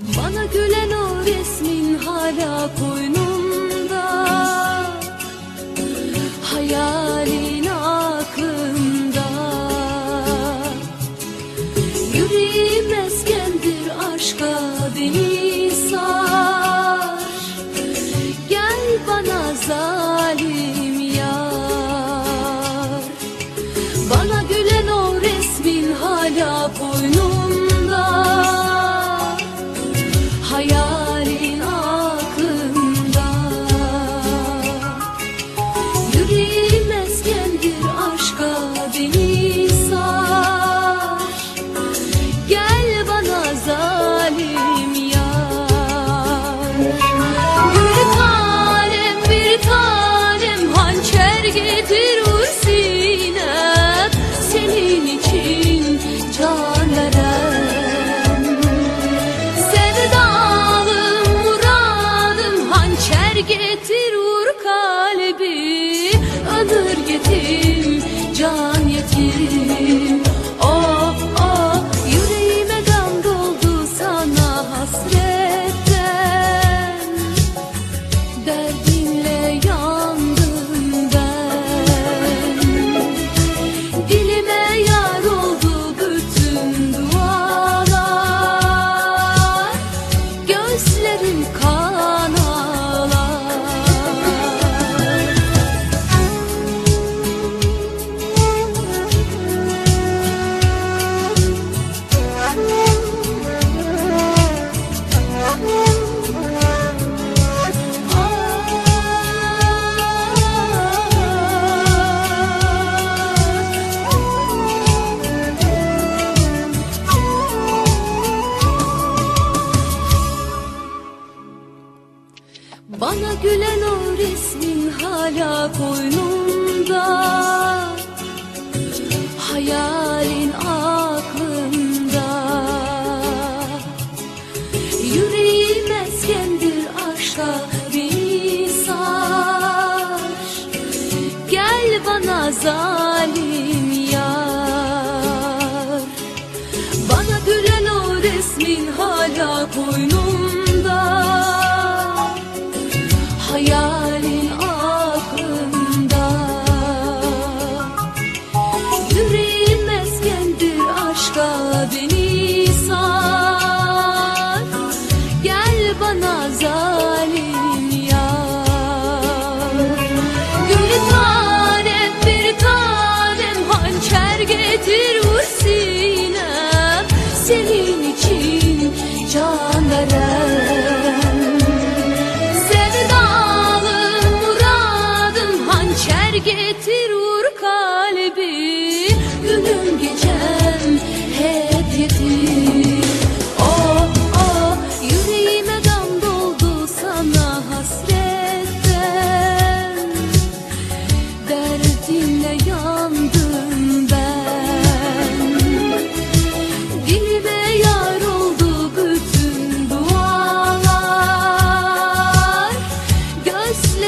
Bana gülen o resmin hala koynumda. Hayal Bana gülen o resmin hala koynumda Hayalin aklımda Yüreğim eskendir aşka beni sar Gel bana zalim yar. Bana gülen o resmin hala koynumda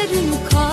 gözlerim call.